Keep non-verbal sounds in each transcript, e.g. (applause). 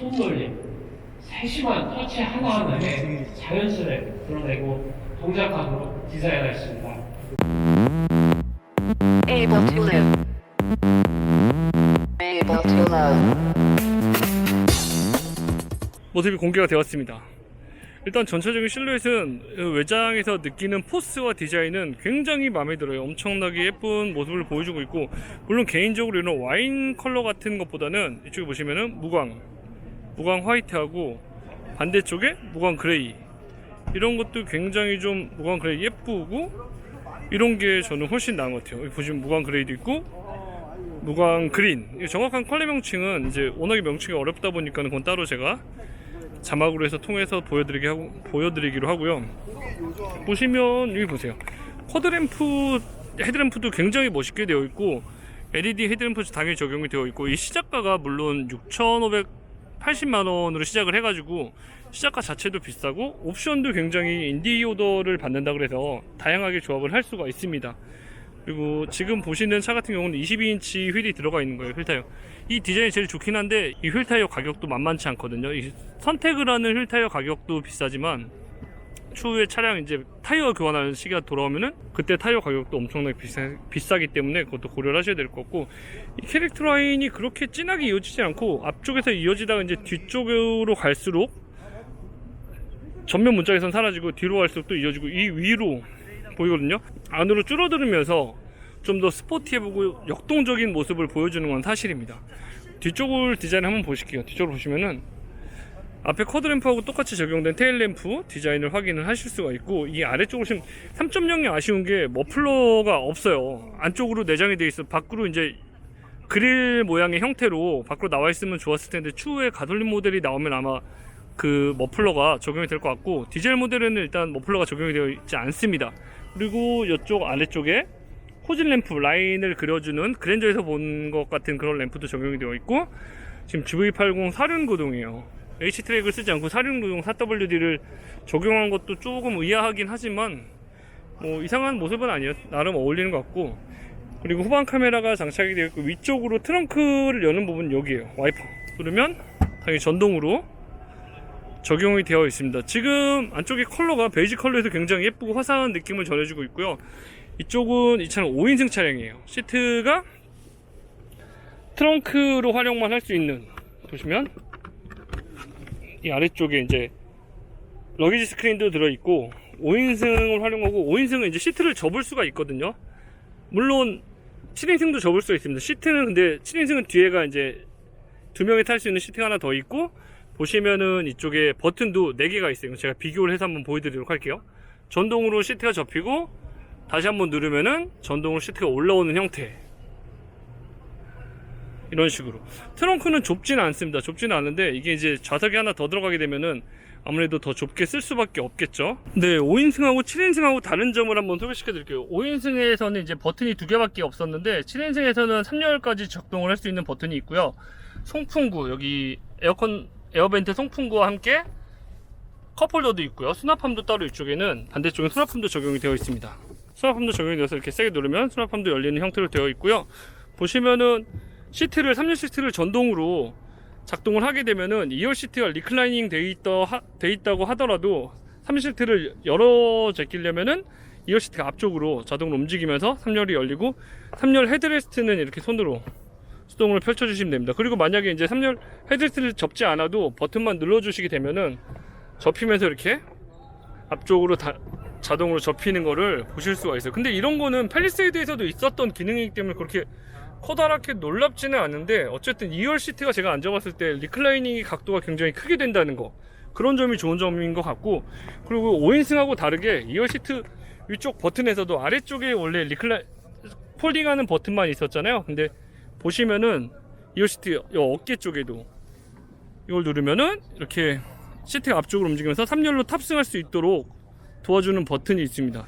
손놀림, 세심한 터치 하나하나에 자연스레 드러내고 동작감으로 디자인하였습니다. Able to live. Able to love. 모습이 공개가 되었습니다. 일단 전체적인 실루엣은 외장에서 느끼는 포스와 디자인은 굉장히 마음에 들어요. 엄청나게 예쁜 모습을 보여주고 있고 물론 개인적으로 이런 와인 컬러 같은 것보다는 이쪽에 보시면은 무광, 무광 화이트하고 반대쪽에 무광 그레이 이런 것도 굉장히 좀 무광 그레이 예쁘고 이런 게 저는 훨씬 나은 것 같아요. 여기 보시면 무광 그레이도 있고 무광 그린 이 정확한 컬러 명칭은 이제 워낙에 명칭이 어렵다 보니까 그건 따로 제가 자막으로 해서 통해서 보여드리게 하고 보여드리기로 하고요. 보시면 여기 보세요. 쿼드램프 헤드램프도 굉장히 멋있게 되어 있고 LED 헤드램프 당연히 적용이 되어 있고 이 시작가가 물론 6,580만 원으로 시작을 해가지고 시작가 자체도 비싸고 옵션도 굉장히 인디 오더를 받는다 그래서 다양하게 조합을 할 수가 있습니다. 그리고 지금 보시는 차 같은 경우는 22인치 휠이 들어가 있는 거예요 휠 타이어 이 디자인이 제일 좋긴 한데 이 휠 타이어 가격도 만만치 않거든요 이 선택을 하는 휠 타이어 가격도 비싸지만 추후에 차량 이제 타이어 교환하는 시기가 돌아오면은 그때 타이어 가격도 엄청나게 비싸, 비싸기 때문에 그것도 고려를 하셔야 될 것 같고 이 캐릭터 라인이 그렇게 진하게 이어지지 않고 앞쪽에서 이어지다가 이제 뒤쪽으로 갈수록 전면 문짝에선 사라지고 뒤로 갈수록 또 이어지고 이 위로 보이거든요. 안으로 줄어들으면서 좀 더 스포티해 보고 역동적인 모습을 보여주는 건 사실입니다. 뒤쪽을 디자인 한번 보실게요. 뒤쪽으로 보시면은 앞에 커드램프하고 똑같이 적용된 테일램프 디자인을 확인을 하실 수가 있고 이 아래쪽으로 지금 3.0이 아쉬운 게 머플러가 없어요. 안쪽으로 내장이 돼 있어 밖으로 이제 그릴 모양의 형태로 밖으로 나와 있으면 좋았을 텐데 추후에 가솔린 모델이 나오면 아마 그 머플러가 적용이 될 것 같고 디젤 모델에는 일단 머플러가 적용이 되어 있지 않습니다. 그리고 이쪽 아래쪽에 호질 램프 라인을 그려주는 그랜저에서 본 것 같은 그런 램프도 적용이 되어 있고 지금 GV80 사륜 구동이에요. H 트랙을 쓰지 않고 사륜구동 4WD를 적용한 것도 조금 의아하긴 하지만 뭐 이상한 모습은 아니에요. 나름 어울리는 것 같고 그리고 후방 카메라가 장착이 되어 있고 위쪽으로 트렁크를 여는 부분 여기에요. 와이퍼 누르면 당연히 전동으로 적용이 되어 있습니다. 지금 안쪽에 컬러가 베이지 컬러에서 굉장히 예쁘고 화사한 느낌을 전해주고 있고요. 이쪽은 이 차는 5인승 차량이에요. 시트가 트렁크로 활용만 할 수 있는 보시면 이 아래쪽에 이제 러기지 스크린도 들어있고 5인승을 활용하고 5인승은 이제 시트를 접을 수가 있거든요. 물론 7인승도 접을 수가 있습니다. 시트는 근데 7인승은 뒤에가 이제 두 명이 탈 수 있는 시트가 하나 더 있고 보시면은 이쪽에 버튼도 4개가 있어요. 제가 비교를 해서 한번 보여드리도록 할게요. 전동으로 시트가 접히고 다시 한번 누르면은 전동으로 시트가 올라오는 형태. 이런 식으로. 트렁크는 좁지는 않습니다. 좁지는 않은데 이게 이제 좌석이 하나 더 들어가게 되면은 아무래도 더 좁게 쓸 수밖에 없겠죠. 네, 5인승하고 7인승하고 다른 점을 한번 소개시켜 드릴게요. 5인승에서는 이제 버튼이 두 개밖에 없었는데 7인승에서는 3열까지 작동을 할 수 있는 버튼이 있고요. 송풍구 여기 에어컨 에어벤트 송풍구와 함께 컵홀더도 있고요. 수납함도 따로 이쪽에는 반대쪽에 수납함도 적용이 되어 있습니다. 수납함도 적용이 되어서 이렇게 세게 누르면 수납함도 열리는 형태로 되어 있고요. 보시면은 시트를 3열 시트를 전동으로 작동을 하게 되면은 2열 시트가 리클라이닝 돼, 하, 돼 있다고 하더라도 3열 시트를 열어 제끼려면은 2열 시트가 앞쪽으로 자동으로 움직이면서 3열이 열리고 3열 헤드레스트는 이렇게 손으로 수동으로 펼쳐주시면 됩니다. 그리고 만약에 이제 3열 헤드레스트를 접지 않아도 버튼만 눌러주시게 되면은 접히면서 이렇게 앞쪽으로 다 자동으로 접히는 거를 보실 수가 있어요. 근데 이런 거는 팰리세이드에서도 있었던 기능이기 때문에 그렇게 커다랗게 놀랍지는 않은데 어쨌든 2열 시트가 제가 앉아봤을 때 리클라이닝 각도가 굉장히 크게 된다는 거 그런 점이 좋은 점인 것 같고 그리고 5인승하고 다르게 2열 시트 위쪽 버튼에서도 아래쪽에 원래 리클라 폴딩하는 버튼만 있었잖아요. 근데 보시면은 2열 시트 이 어깨 쪽에도 이걸 누르면은 이렇게 시트가 앞쪽으로 움직이면서 3열로 탑승할 수 있도록 도와주는 버튼이 있습니다.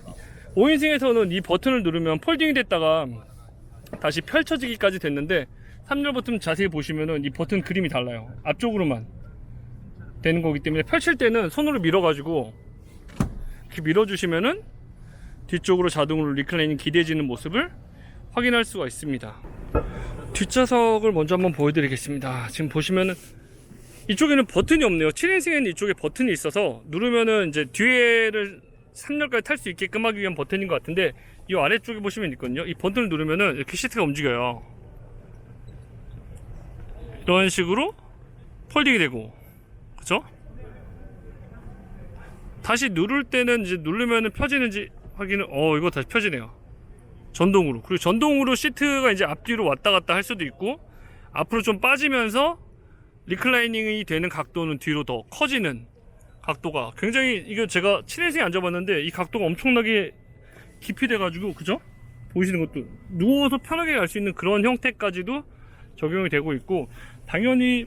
5인승에서는 이 버튼을 누르면 폴딩이 됐다가 다시 펼쳐지기까지 됐는데 3열 버튼 자세히 보시면은 이 버튼 그림이 달라요. 앞쪽으로만 되는 거기 때문에 펼칠 때는 손으로 밀어 가지고 이렇게 밀어 주시면은 뒤쪽으로 자동으로 리클라이닝 기대지는 모습을 확인할 수가 있습니다. 뒷좌석을 먼저 한번 보여드리겠습니다. 지금 보시면은 이쪽에는 버튼이 없네요. 7인승에는 이쪽에 버튼이 있어서 누르면은 이제 뒤에를 3열까지 탈 수 있게끔 하기 위한 버튼인 것 같은데 이 아래쪽에 보시면 있거든요. 이 버튼을 누르면은 이렇게 시트가 움직여요. 이런 식으로 폴딩이 되고 그쵸? 다시 누를 때는 이제 누르면은 펴지는지 확인을 어 이거 다시 펴지네요. 전동으로 그리고 전동으로 시트가 이제 앞뒤로 왔다 갔다 할 수도 있고 앞으로 좀 빠지면서 리클라이닝이 되는 각도는 뒤로 더 커지는 각도가 굉장히 이거 제가 7인승에 앉아봤는데 이 각도가 엄청나게 깊이 돼가지고 그죠? 보이시는 것도 누워서 편하게 갈 수 있는 그런 형태까지도 적용이 되고 있고 당연히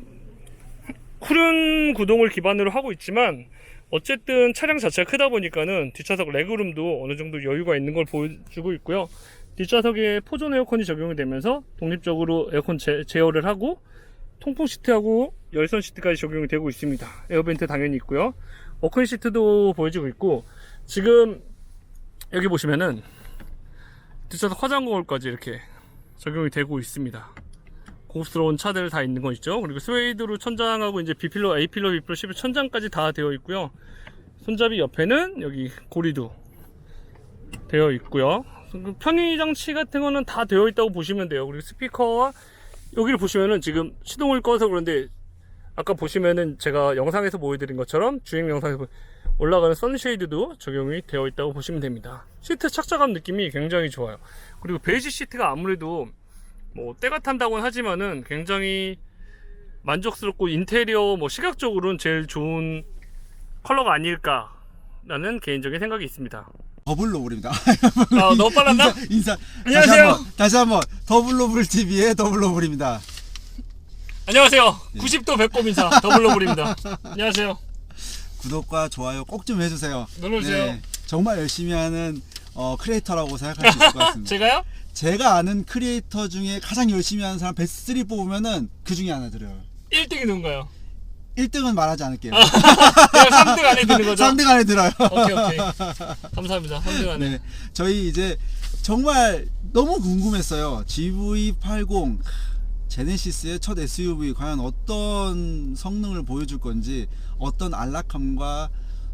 푸른 구동을 기반으로 하고 있지만 어쨌든 차량 자체가 크다 보니까는 뒷좌석 레그룸도 어느 정도 여유가 있는 걸 보여주고 있고요. 뒷좌석에 포존 에어컨이 적용이 되면서 독립적으로 에어컨 제, 제어를 하고 통풍 시트하고 열선 시트까지 적용이 되고 있습니다. 에어벤트 당연히 있고요. 워크인 시트도 보여지고 있고 지금 여기 보시면은 뒷좌석 화장 거울까지 이렇게 적용이 되고 있습니다. 고급스러운 차들 다 있는 거 있죠. 그리고 스웨이드로 천장하고 이제 B필러, A필러, B필러, C필러 천장까지 다 되어 있고요. 손잡이 옆에는 여기 고리도 되어 있고요. 그 편의 장치 같은 거는 다 되어 있다고 보시면 돼요. 그리고 스피커와 여기를 보시면은 지금 시동을 꺼서 그런데 아까 보시면은 제가 영상에서 보여드린 것처럼 주행 영상에서 보- 올라가는 선쉐이드도 적용이 되어 있다고 보시면 됩니다. 시트 착자감 느낌이 굉장히 좋아요. 그리고 베이지 시트가 아무래도 뭐 때가 탄다고는 하지만은 굉장히 만족스럽고 인테리어 뭐 시각적으로는 제일 좋은 컬러가 아닐까라는 개인적인 생각이 있습니다. 더블 로블입니다. 아 너무 빨랐나? 인사, 인사. 안녕하세요. 다시 한번, 다시 한번 더블 로블 TV의 더블 로블입니다. 안녕하세요. 90도 배꼽 인사 더블로블입니다. 안녕하세요. 구독과 좋아요 꼭 좀 해주세요. 네, 눌러주세요. 정말 열심히 하는 어, 크리에이터라고 생각할 수 있을 것 같습니다. (laughs) 제가요? 제가 아는 크리에이터 중에 가장 열심히 하는 사람 베스트 3 뽑으면은 그 중에 하나 들어요. 1등이 누군가요? 1등은 말하지 않을게요. 내가 3등 안에 드는 거죠? (laughs) 3등 안에 들어요. 오케이 오케이. 감사합니다. 3등 안에. 네, 저희 이제 정말 너무 궁금했어요. GV80 제네시스의 첫 SUV 과연 어떤 성능을 보여줄 건지, 어떤 안락함과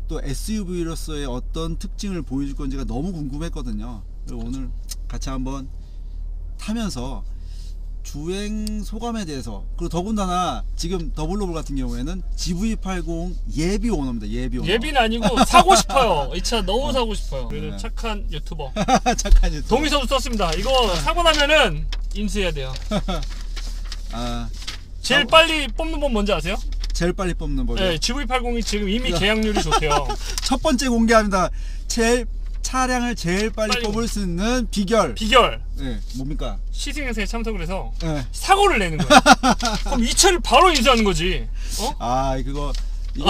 또 SUV로서의 어떤 특징을 보여줄 건지가 너무 궁금했거든요. 오늘 같이 한번 타면서 주행 소감에 대해서 그리고 더군다나 지금 더블로블 같은 경우에는 GV80 예비 오너입니다. 예비 오너. 예비는 아니고 (laughs) 사고 싶어요. 이 차 너무 사고 싶어요. 그래도 네. 착한 유튜버. (laughs) 착한 유튜브. 동의서도 썼습니다. 이거 사고 나면은 인수해야 돼요. (laughs) 아, 제일 빨리 뽑는 법 뭔지 아세요? 제일 빨리 뽑는 법이요. 네, GV80이 지금 이미 계약률이 좋대요. (laughs) 첫 번째 공개합니다. 제일 차량을 제일 빨리, 빨리 뽑을 수 있는 비결. 비결. 네, 뭡니까? 시승 행사에 참석을 해서 네. 사고를 내는 거야. (laughs) 그럼 이 차를 바로 인수하는 거지. 어? 아, 그거 이거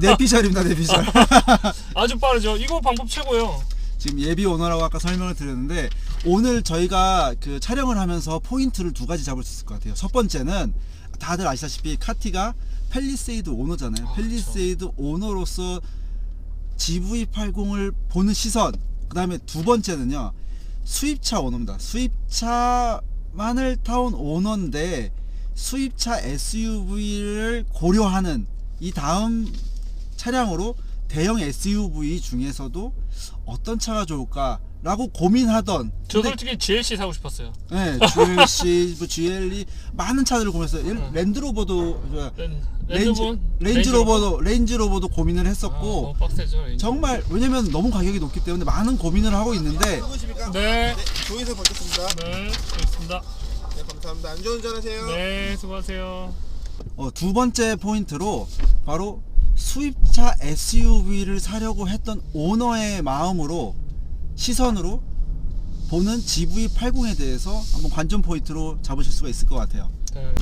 내, 내피셜입니다, 내 피셜. (laughs) 아주 빠르죠. 이거 방법 최고예요. 지금 예비 오너라고 아까 설명을 드렸는데 오늘 저희가 그 촬영을 하면서 포인트를 두 가지 잡을 수 있을 것 같아요. 첫 번째는 다들 아시다시피 카티가 펠리세이드 오너잖아요. 아, 펠리세이드 오너로서 GV80을 보는 시선. 그 다음에 두 번째는요. 수입차 오너입니다. 수입차만을 타온 오너인데 수입차 SUV를 고려하는 이 다음 차량으로 대형 SUV 중에서도 어떤 차가 좋을까 라고 고민하던 저 근데 솔직히 GLC 사고 싶었어요. 네, GLC, 뭐 GLE 많은 차들을 고민했어요. 예를- 랜드로버도 저, 렌, 렌즈? 렌즈로버도 렌즈로버도 고민을 아, 했었고 너무 빡세죠. 렌즈. 정말 왜냐면 너무 가격이 높기 때문에 많은 고민을 하고 있는데 누구십니까? 네, 조인선 받겠습니다. 네, 알겠습니다. 네, 감사합니다. 안전운전 하세요. 네, 수고하세요. 어, 두 번째 포인트로 바로 수입차 SUV를 사려고 했던 오너의 마음으로 시선으로 보는 GV80에 대해서 한번 관전 포인트로 잡으실 수가 있을 것 같아요. 네.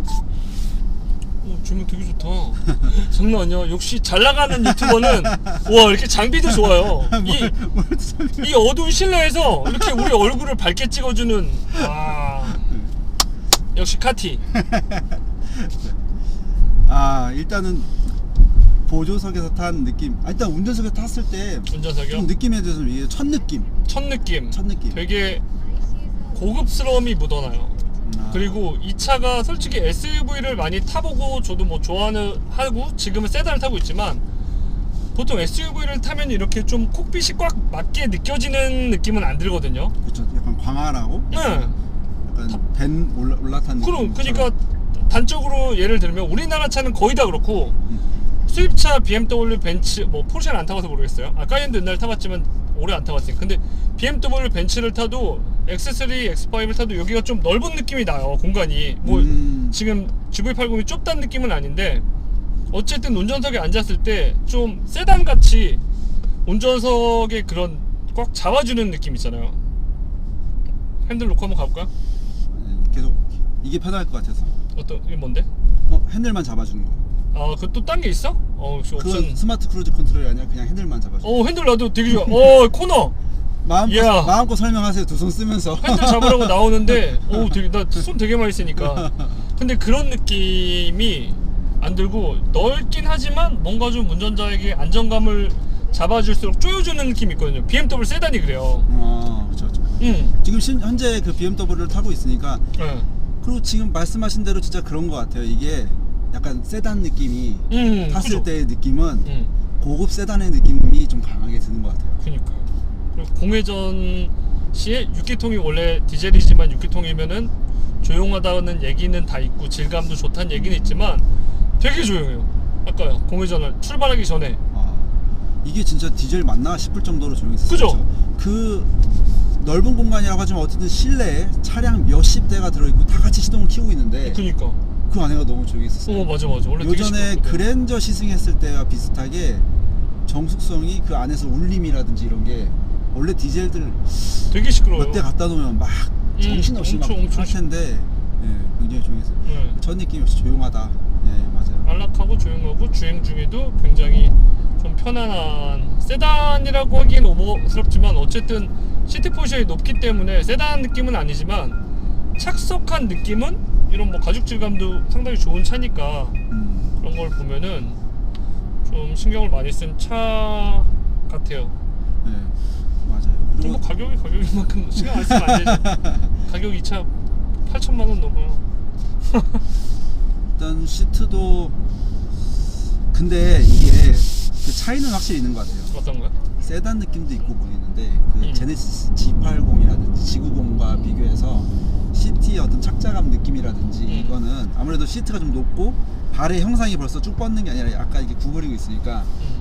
오, 조명 되게 좋다. (laughs) 장난 아니야. 역시 잘 나가는 유튜버는 (laughs) 와 이렇게 장비도 좋아요. (laughs) 이, 이 어두운 실내에서 이렇게 우리 얼굴을 밝게 찍어주는 와 역시 카티. 아 일단은 보조석에서 탄 느낌. 아, 일단 운전석에 탔을 때좀 운전석이요. 느낌에 대해서 좀 얘기해. 첫 느낌. 첫 느낌. 첫 느낌. 되게 고급스러움이 묻어나요. 아, 그리고 이 차가 솔직히 SUV를 많이 타보고 저도 뭐 좋아하는 하고 지금은 세단을 타고 있지만 보통 SUV를 타면 이렇게 좀 콕핏이 꽉 맞게 느껴지는 느낌은 안 들거든요. 그렇죠. 약간 광활하고 네. 약간 벤 올라, 올라탄 그럼 느낌. 그러니까 단적으로 예를 들면 우리나라 차는 거의 다 그렇고 음. 수입차 BMW 벤츠 뭐 포르쉐는 안 타봐서 모르겠어요. 아 까이엔도 옛날에 타봤지만 오래 안 타봤으니까 근데 BMW 벤츠를 타도 X3, X5를 타도 여기가 좀 넓은 느낌이 나요 공간이 뭐 음. 지금 GV80이 좁다는 느낌은 아닌데 어쨌든 운전석에 앉았을 때 좀 세단 같이 운전석에 그런 꽉 잡아주는 느낌 있잖아요. 핸들 놓고 한번 가볼까요? 네, 계속 이게 편할 것 같아서. 어떤 이게 뭔데? 어, 핸들만 잡아주는 거. 아, 그 또 딴 게 있어? 어, 그건 옵션. 스마트 크루즈 컨트롤이 아니라 그냥 핸들만 잡아줘. 어, 핸들 나도 되게 좋아. 어, 코너. 마음껏 야. 마음껏 설명하세요. 두 손 쓰면서. 핸들 잡으라고 (laughs) 나오는데, 어, 되게 나 손 되게 많이 쓰니까. (laughs) 근데 그런 느낌이 안 들고 넓긴 하지만 뭔가 좀 운전자에게 안정감을 잡아줄수록 조여주는 느낌이 있거든요. BMW 세단이 그래요. 어, 그렇죠. 응. 지금 신, 현재 그 BMW를 타고 있으니까 네. 그리고 지금 말씀하신 대로 진짜 그런 것 같아요. 이게 약간 세단 느낌이 음, 탔을 그죠? 때의 느낌은 응. 고급 세단의 느낌이 좀 강하게 드는 것 같아요. 그니까 그리고 공회전 시에 6기통이 원래 디젤이지만 6기통이면은 조용하다는 얘기는 다 있고 질감도 좋다는 얘기는 있지만 되게 조용해요 아까 공회전을 출발하기 전에 아, 이게 진짜 디젤 맞나 싶을 정도로 조용했어요. 그죠? 그 넓은 공간이라고 하지만 어쨌든 실내에 차량 몇십 대가 들어있고 다 같이 시동을 키우고 있는데 그니까 그 안에가 너무 조용했었어요. 어 맞아 맞아 원래 되게 요전에 시끄럽거든. 그랜저 시승했을 때와 비슷하게 정숙성이 그 안에서 울림이라든지 이런 게 원래 디젤들 되게 시끄러워요 몇 대 갖다 놓으면 막 음, 정신없이 엄청, 엄청 막할 텐데 예, 굉장히 조용했어요. 네. 전 느낌이 없이 조용하다. 예, 맞아요. 안락하고 조용하고 주행 중에도 굉장히 좀 편안한 세단이라고 하기엔 오버스럽지만 어쨌든 시트 포지션이 높기 때문에 세단 느낌은 아니지만 착석한 느낌은 이런 뭐 가죽 질감도 상당히 좋은 차니까 음, 그런 걸 보면은 좀 신경을 많이 쓴 차 같아요. 예, 맞아요. 좀 그리고 뭐 가격이 가격인 만큼 신경 안 쓰면 안 되죠. (laughs) 가격 이차 8천만 원 넘어요. 일단 시트도 근데 이게 그 차이는 확실히 있는 것 같아요. 어떤 거야? 세단 느낌도 있고 보이는데 그 음. 제네시스 G80이라든지 G90과 비교해서 시트의 어떤 착자감 느낌이라든지 음. 이거는 아무래도 시트가 좀 높고 발의 형상이 벌써 쭉 뻗는 게 아니라 약간 이게 구부리고 있으니까 음.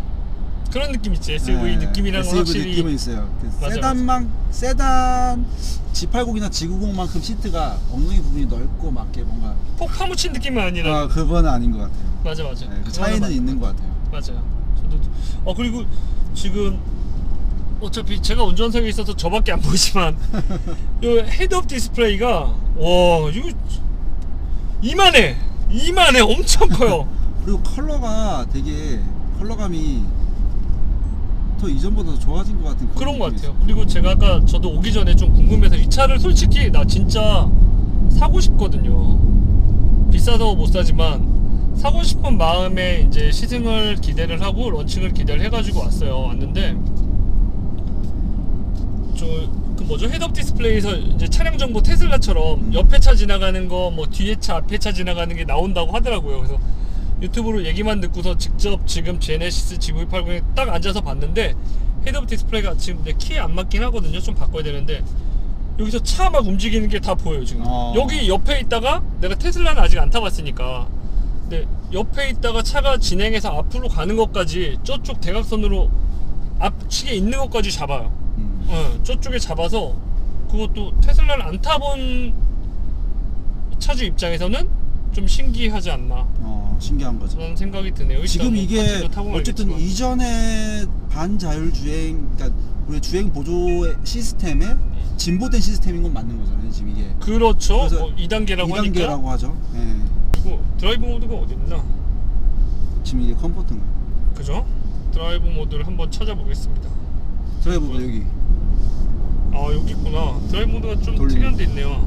그런 느낌 있지. SUV 네, 느낌이랑은 SUV 확실히 느낌은 있어요. 그 맞아, 세단만 세단 G80이나 G90만큼 시트가 엉덩이 부분이 넓고 막 이렇게 뭔가 폭 파묻힌 느낌은 아니라. 아 그건 아닌 것 같아요. 맞아 맞아. 네, 그 차이는 맞- 있는 것 같아요. 맞아요. 저도 어 그리고 지금 어차피 제가 운전석에 있어서 저밖에 안 보이지만 이 헤드업 디스플레이가 와 이거 이만해 이만해 엄청 커요. (laughs) 그리고 컬러가 되게 컬러감이 더 이전보다 더 좋아진 것 같은 그런 것 같아요. 그리고 제가 아까 저도 오기 전에 좀 궁금해서 이 차를 솔직히 나 진짜 사고 싶거든요. 비싸서 못 사지만 사고 싶은 마음에 이제 시승을 기대를 하고 런칭을 기대를 해가지고 왔어요. 왔는데 저 그 뭐죠 헤드업 디스플레이에서 이제 차량 정보 테슬라처럼 음. 옆에 차 지나가는 거 뭐 뒤에 차 앞에 차 지나가는 게 나온다고 하더라고요. 그래서 유튜브로 얘기만 듣고서 직접 지금 제네시스 GV80에 딱 앉아서 봤는데 헤드업 디스플레이가 지금 내 키에 안 맞긴 하거든요. 좀 바꿔야 되는데 여기서 차 막 움직이는 게 다 보여요 지금. 어. 여기 옆에 있다가 내가 테슬라는 아직 안 타봤으니까. 근데 옆에 있다가 차가 진행해서 앞으로 가는 것까지 저쪽 대각선으로 앞측에 있는 것까지 잡아요. 음. 어, 저쪽에 잡아서 그것도 테슬라를 안 타본 차주 입장에서는 좀 신기하지 않나 어, 신기한 거죠. 라는 생각이 드네요. 일단 지금 뭐 이게 타고 어쨌든. 이전에 반자율 주행, 그러니까 우리 주행 보조 시스템에 진보된 시스템인 건 맞는 거잖아요. 지금 이게 그렇죠. 그래서 뭐 2단계라고 하니까 2단계라고 하죠. 예. 그리고 드라이브 모드가 어디 있나? 지금 이게 컴포트인가? 그죠? 드라이브 모드를 한번 찾아보겠습니다. 드라이브 모드 여기. 아 여기 있구나. 드라이브 모드가 좀 돌리는. 특이한 데 있네요.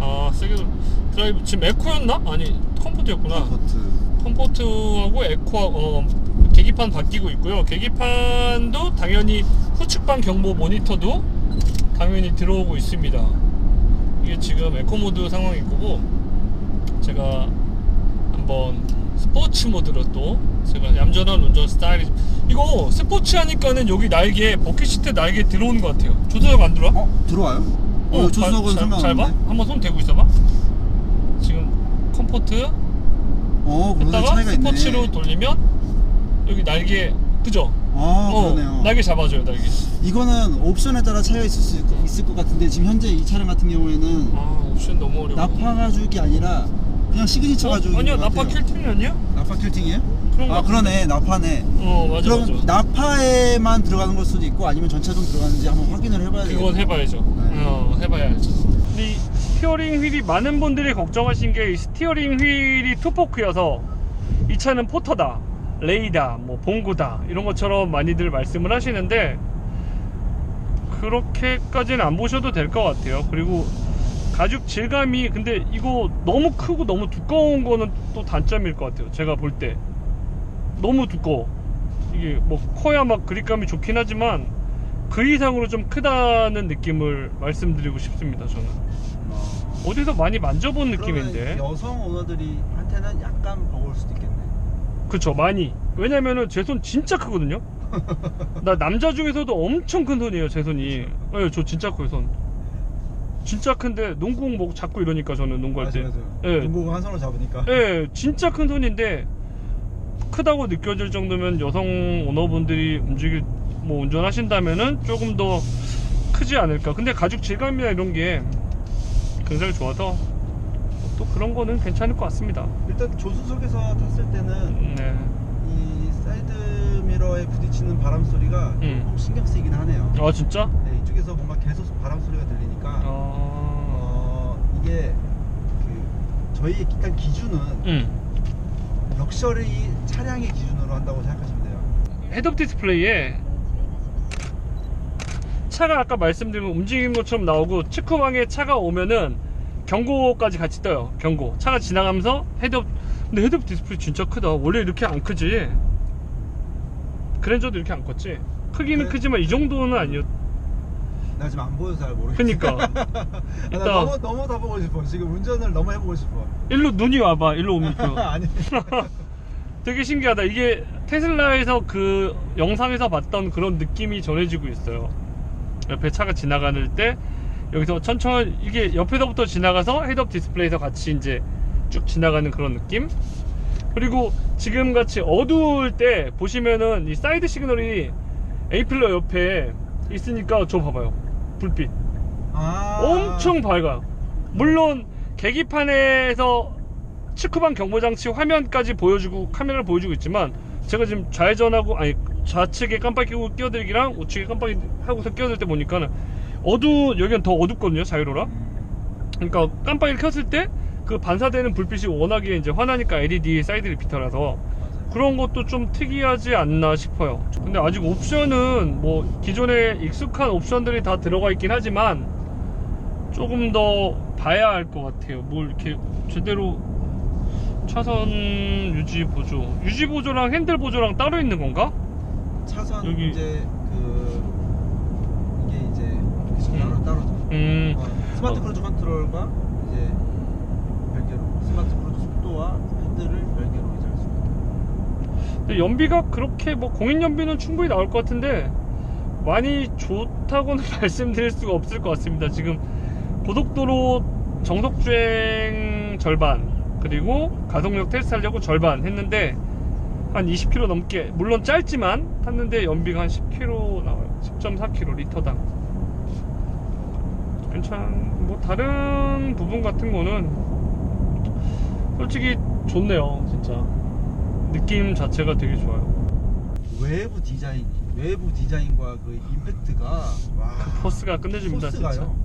아 세게 돌- 드라이브 지금 에코였나? 아니 컴포트였구나. 컴포트. 컴포트하고 에코 어 계기판 바뀌고 있고요. 계기판도 당연히 후측방 경보 모니터도 당연히 들어오고 있습니다. 이게 지금 에코 모드 상황인 거고 제가 한번 스포츠 모드로 또 제가 얌전한 운전 스타일이 이거 스포츠 하니까는 여기 날개 버킷 시트 날개 들어오는 것 같아요. 조수석 안 들어와? 어 들어와요? 어, 조수석은 잘 봐? 상관없는데. 한번 손 대고 있어봐. 지금 컴포트 어 그러네 차이가 있네. 스포츠로 돌리면 여기 날개 그죠? 아 그러네요. 날개 잡아줘요 날개. 이거는 옵션에 따라 차이가 있을 수 있- 있을 것 같은데 지금 현재 이 차량 같은 경우에는 아 옵션 너무 어려워. 나파 가죽이 아니라 그냥 시그니처 어? 가죽인 아니야 것 나파 같아요. 킬팅이 아니야? 나파 킬팅이에요? 그런 거아 그러네 나파네. 어 맞아 그럼 맞아. 나파에만 들어가는 걸 수도 있고 아니면 전차종 들어가는지 한번 확인을 해봐야 돼요. 그건 해봐야죠. 네. 어, 해봐야 알죠. 이 스티어링 휠이 많은 분들이 걱정하신 게이 스티어링 휠이 투포크여서 이 차는 포터다, 레이다, 뭐 봉구다 이런 것처럼 많이들 말씀을 하시는데 그렇게까지는 안 보셔도 될 것 같아요. 그리고 가죽 질감이 근데 이거 너무 크고 너무 두꺼운 거는 또 단점일 것 같아요. 제가 볼 때 너무 두꺼워. 이게 뭐 커야 막 그립감이 좋긴 하지만 그 이상으로 좀 크다는 느낌을 말씀드리고 싶습니다. 저는 어. 어디서 많이 만져본 느낌인데 여성 오너들이 한테는 약간 버거울 수도 있겠네. 그쵸 많이 왜냐면은 제 손 진짜 크거든요 (laughs) 나 남자 중에서도 엄청 큰 손이에요 제 손이 예, 저 진짜 커요 손 진짜 큰데 농구공 뭐 잡고 이러니까 저는 농구할 때 맞아요, 맞아요. 예. 농구공 한 손으로 잡으니까. 예, 진짜 큰 손인데 크다고 느껴질 정도면 여성 오너분들이 움직일 뭐 운전하신다면은 조금 더 크지 않을까. 근데 가죽 질감이나 이런 게 굉장히 좋아서 또 그런 거는 괜찮을 것 같습니다. 일단 조수석에서 탔을 때는 네. 이 사이드 미러에 부딪히는 바람 소리가 음. 조금 신경 쓰이긴 하네요. 아 진짜? 쪽에서 뭔가 계속 바람 소리가 들리니까 아, 어, 이게 그 저희 일단 기준은 음. 럭셔리 차량의 기준으로 한다고 생각하시면 돼요. 헤드업 디스플레이에 차가 아까 말씀드린 움직이는 것처럼 나오고 체크방에 차가 오면은 경고까지 같이 떠요. 경고. 차가 지나가면서 헤드업 근데 헤드업 디스플레이 진짜 크다. 원래 이렇게 안 크지. 그랜저도 이렇게 안 컸지. 크기는 그래? 크지만 이 정도는 아니었. 나 지금 안 보여서 잘 모르겠어. 그니까. (laughs) 나 이따 너무 너무 다 보고 싶어. 지금 운전을 너무 해보고 싶어. 일로 눈이 와봐. 일로 오면 그 (laughs) 아니. (laughs) 되게 신기하다. 이게 테슬라에서 그 영상에서 봤던 그런 느낌이 전해지고 있어요. 옆에 차가 지나가는 때 여기서 천천히 이게 옆에서부터 지나가서 헤드업 디스플레이에서 같이 이제 쭉 지나가는 그런 느낌. 그리고 지금 같이 어두울 때 보시면은 이 사이드 시그널이 에이플러 옆에 있으니까 저 봐봐요. 불빛. 아. 엄청 밝아요. 물론 계기판에서 측후방 경보장치 화면까지 보여주고 카메라를 보여주고 있지만 제가 지금 좌회전하고 아니 좌측에 깜빡이 켜고 끼어들기랑 우측에 깜빡이 하고서 끼어들 때 보니까는 어두 여기는 더 어둡거든요 자유로라. 그러니까 깜빡이를 켰을 때 그 반사되는 불빛이 워낙에 이제 환하니까 LED 사이드 리피터라서 그런 것도 좀 특이하지 않나 싶어요. 근데 아직 옵션은 뭐 기존에 익숙한 옵션들이 다 들어가 있긴 하지만 조금 더 봐야 할 것 같아요. 뭘 이렇게 제대로 차선 유지 보조, 유지 보조랑 핸들 보조랑 따로 있는 건가? 차선 여기- 이제 그 이게 이제 음. 따로 따로죠. 음, 어, 스마트 어. 크루즈 컨트롤과 이제 별개로 스마트 크루즈 속도와 핸들을 별개로 이제 할수 있고. 근데 연비가 그렇게 뭐 공인 연비는 충분히 나올 것 같은데 많이 좋다고는 (laughs) 말씀드릴 수가 없을 것 같습니다. 지금 고속도로 정속 주행 절반 그리고 가속력 테스트 하려고 절반 했는데 한 20km 넘게 물론 짧지만 탔는데 연비가 한 10km 나와요. 10.4km 리터당. 괜찮 뭐 다른 부분 같은 거는 솔직히 좋네요, 진짜. 느낌 자체가 되게 좋아요. 외부 디자인, 외부 디자인과 그 임팩트가 와. 포스가 끝내줍니다, 진짜. 포스가요.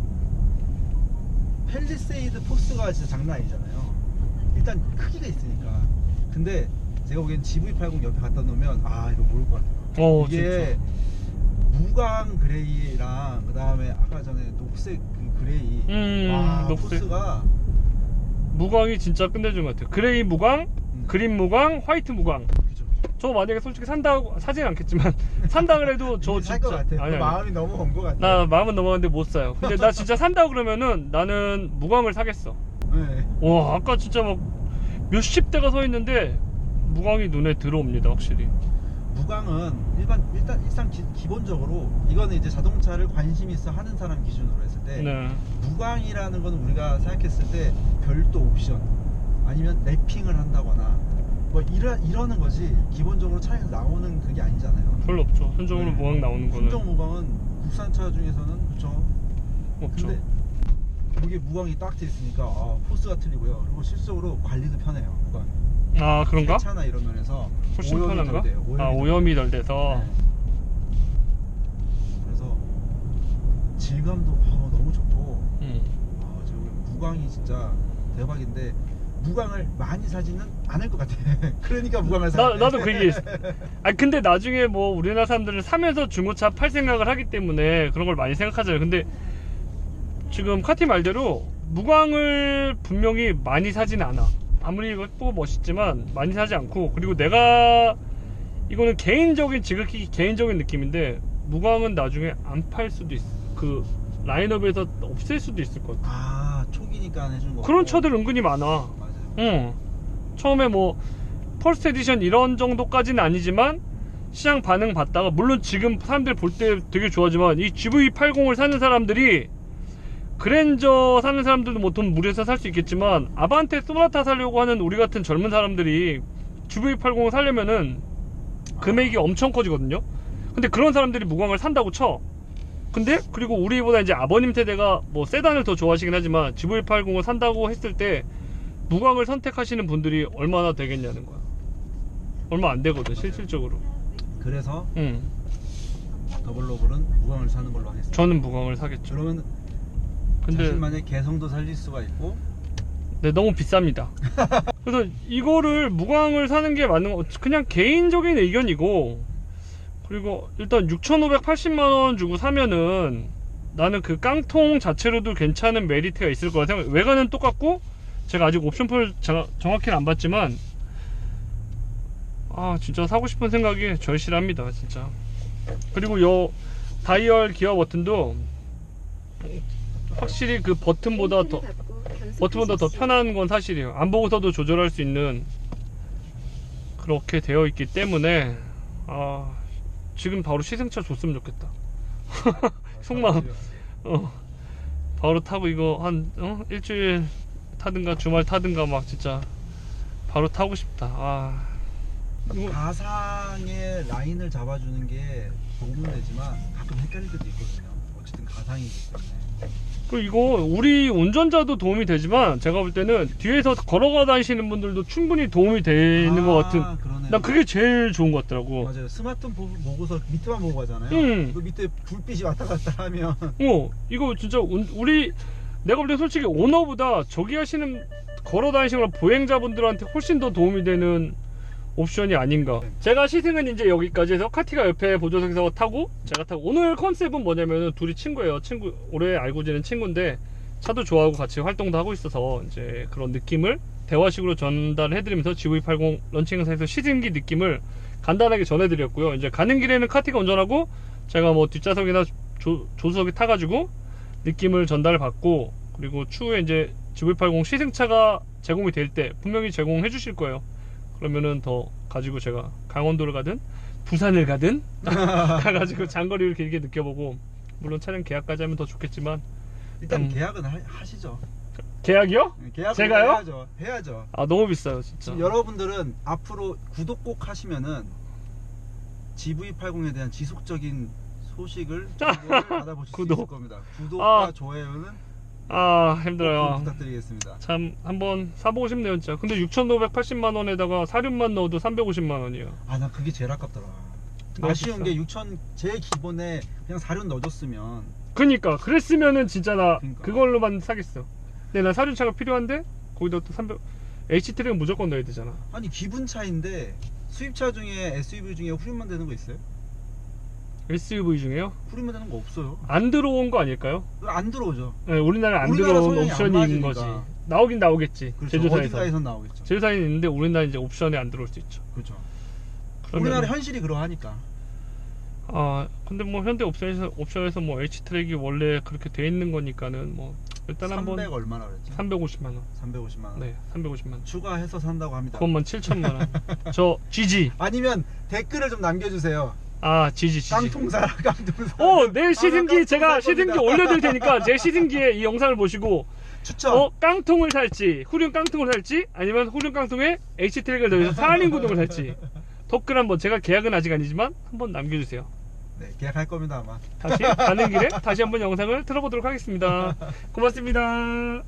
펠리세이드 포스가 진짜 장난 아니잖아요. 일단 크기가 있으니까. 근데 제가 보기엔 GV80 옆에 갖다 놓으면 아 이거 모를 것 같아요. 어, 이게 무광 그레이랑 그 다음에 아까 전에 녹색 그 그레이. 음, 와, 녹색. 포스가 무광이 진짜 끝내준 것 같아요. 그레이 무광, 음. 그린 무광, 화이트 무광. 그죠. 저 만약에 솔직히 산다고 사진 않겠지만 (laughs) 산다 그래도 저 진짜 살것 같아. 아니, 아니. 마음이 너무 온것 같아. 나 마음은 넘어갔는데 못 사요. 근데 나 진짜 산다 그러면은 나는 무광을 사겠어. 네. 와 아까 진짜 막 몇십 대가 서 있는데 무광이 눈에 들어옵니다 확실히. 무광은 일반 일단 일상 기, 기본적으로 이거는 이제 자동차를 관심 있어 하는 사람 기준으로 했을 때 네. 무광이라는 건 우리가 생각했을 때 별도 옵션 아니면 랩핑을 한다거나 뭐 이러, 이러는 거지 기본적으로 차에서 나오는 그게 아니잖아요. 별로 없죠. 순정으로 네. 무광 나오는 거는 순정 무광은 국산차 중에서는 그렇죠. 없죠. 근데 여기 무광이 딱 돼 있으니까 아, 포스가 틀리고요. 그리고 실적으로 관리도 편해요. 무광. 아 그런가? 차나 이런 면에서 훨씬 오염이 편한가? 덜 돼요. 아덜 오염이 덜 돼서 네. 그래서 질감도 아, 너무 좋고 음. 아, 저 무광이 진짜 대박인데 무광을 많이 사지는 않을 것 같아. (laughs) 그러니까 무광을 사. 나, 나도 그 얘기 했어. (laughs) 아 근데 나중에 뭐 우리나라 사람들은 사면서 중고차 팔 생각을 하기 때문에 그런 걸 많이 생각하잖아요. 근데 지금 카티 말대로 무광을 분명히 많이 사진 않아. 아무리 예쁘고 멋있지만 많이 사지 않고 그리고 내가 이거는 개인적인 지극히 개인적인 느낌인데 무광은 나중에 안 팔 수도 있어. 그 라인업에서 없앨 수도 있을 것 같아. 아 초기니까 안 해주는 거. 그런 차들 은근히 많아. 맞아요. 응. 처음에 뭐 퍼스트 에디션 이런 정도까지는 아니지만 시장 반응 봤다가 물론 지금 사람들 볼 때 되게 좋아하지만 이 GV80을 사는 사람들이 그랜저 사는 사람들도 뭐 돈 무리해서 살 수 있겠지만 아반떼 소나타 사려고 하는 우리 같은 젊은 사람들이 GV80을 사려면은 금액이 엄청 커지거든요. 근데 그런 사람들이 무광을 산다고 쳐. 근데 그리고 우리보다 이제 아버님 세대가 뭐 세단을 더 좋아하시긴 하지만 GV80을 산다고 했을 때 무광을 선택하시는 분들이 얼마나 되겠냐는 거야. 얼마 안 되거든 실질적으로. 그래서 응. 더블로블은 무광을 사는 걸로 하겠습니다. 저는 무광을 사겠죠. 그러면 근데 자신만의 개성도 살릴 수가 있고 네, 너무 비쌉니다. (laughs) 그래서 이거를 무광을 사는 게 맞는 거 그냥 개인적인 의견이고 그리고 일단 6,580만 원 주고 사면은 나는 그 깡통 자체로도 괜찮은 메리트가 있을 거라 생각. 외관은 똑같고 제가 아직 옵션풀 자- 정확히는 안 봤지만 아 진짜 사고 싶은 생각이 절실합니다 진짜. 그리고 요 다이얼 기어 버튼도 확실히 그 버튼보다 더 버튼보다 더 편한 건 사실이에요. 안 보고서도 조절할 수 있는 그렇게 되어 있기 때문에 아 지금 바로 시승차 줬으면 좋겠다. (laughs) 속마음 어 바로 타고 이거 한 어? 일주일 타든가 주말 타든가 막 진짜 바로 타고 싶다. 아 이거 가상의 라인을 잡아주는 게 도움은 되지만 가끔 헷갈릴 때도 있거든요. 어쨌든 가상이기 때문에. 그 이거 우리 운전자도 도움이 되지만 제가 볼 때는 뒤에서 걸어가 다니시는 분들도 충분히 도움이 되는 것 같은 아, 그러네. 난 그게 제일 좋은 것 같더라고. 맞아요. 스마트폰 보- 보고서 밑에만 보고 가잖아요. 음. 그 밑에 불빛이 왔다 갔다 하면 어, 이거 진짜 운- 우리 내가 볼 때 솔직히 오너보다 저기 하시는 걸어 다니시는 보행자분들한테 훨씬 더 도움이 되는 옵션이 아닌가. 제가 시승은 이제 여기까지 해서 카티가 옆에 보조석에서 타고 제가 타고 오늘 컨셉은 뭐냐면은 둘이 친구예요. 친구 오래 알고 지낸 친구인데 차도 좋아하고 같이 활동도 하고 있어서 이제 그런 느낌을 대화식으로 전달해드리면서 GV80 런칭 행사에서 시승기 느낌을 간단하게 전해드렸고요. 이제 가는 길에는 카티가 운전하고 제가 뭐 뒷좌석이나 조, 조수석에 타가지고 느낌을 전달받고 그리고 추후에 이제 GV80 시승차가 제공이 될 때 분명히 제공해 주실 거예요. 그러면은 더 가지고 제가 강원도를 가든 부산을 가든 가가지고 장거리를 길게 느껴보고 물론 차량 계약까지 하면 더 좋겠지만 일단 음. 계약은 하, 하시죠. 계약이요? 계약은 제가요? 해야죠. 해야죠. 아 너무 비싸요 진짜. 여러분들은 앞으로 구독 꼭 하시면은 GV80에 대한 지속적인 소식을 정보를 받아보실 수. 있을 겁니다. 구독과 아. 좋아요는 아꼭 힘들어요. 부탁드리겠습니다. 참 한번 사보고 싶네요 진짜. 근데 6,580만 원에다가 사륜만 넣어도 350만 원이에요. 아, 나 그게 제일 아깝더라. 아쉬운. 게 6천 제 기본에 그냥 사륜 넣어줬으면 그니까 그랬으면은 진짜 나 그니까. 그걸로만 사겠어. 근데 난 사륜차가 필요한데 거기다 또 300 H 트랙은 무조건 넣어야 되잖아. 아니 기분 차인데 수입차 중에 SUV 중에 후륜만 되는 거 있어요? SUV 중에요? 후륜만 되는 거 없어요. 안 들어온 거 아닐까요? 안 들어오죠. 네, 우리나라에 안 우리나라 들어온 안 옵션인 맞으니까. 거지. 나오긴 나오겠지. 그렇죠. 제조사에서. 어딘가에선 나오겠죠. 제조사에는 있는데 우리나라 이제 옵션에 안 들어올 수 있죠. 그렇죠. 그러면- 우리나라 현실이 그러하니까. 아 근데 뭐 현대 옵션에서 옵션에서 뭐 H 트랙이 원래 그렇게 돼 있는 거니까는 뭐 일단 300 한번 얼마나 그랬죠? 350만 원. 350만 원. 네, 350만 원. 추가해서 산다고 합니다. 그것만 7천만 원. (laughs) 저 GG. 아니면 댓글을 좀 남겨주세요. 아 GG GG. 깡통사, (laughs) 깡통사. 어, 내일 시승기 깡통 제가 시승기 겁니다. 올려드릴 테니까 (laughs) 제 시승기에 이 영상을 보시고 추천. 어 깡통을 살지 후륜 깡통을 살지 아니면 후륜 깡통에 H 트랙을 넣어서 사할인 구동을 살지 댓글 한번 제가 계약은 아직 아니지만 한번 남겨주세요. 네, 계약할 겁니다 아마. 다시 가는 길에 (laughs) 다시 한번 영상을 틀어보도록 하겠습니다. 고맙습니다.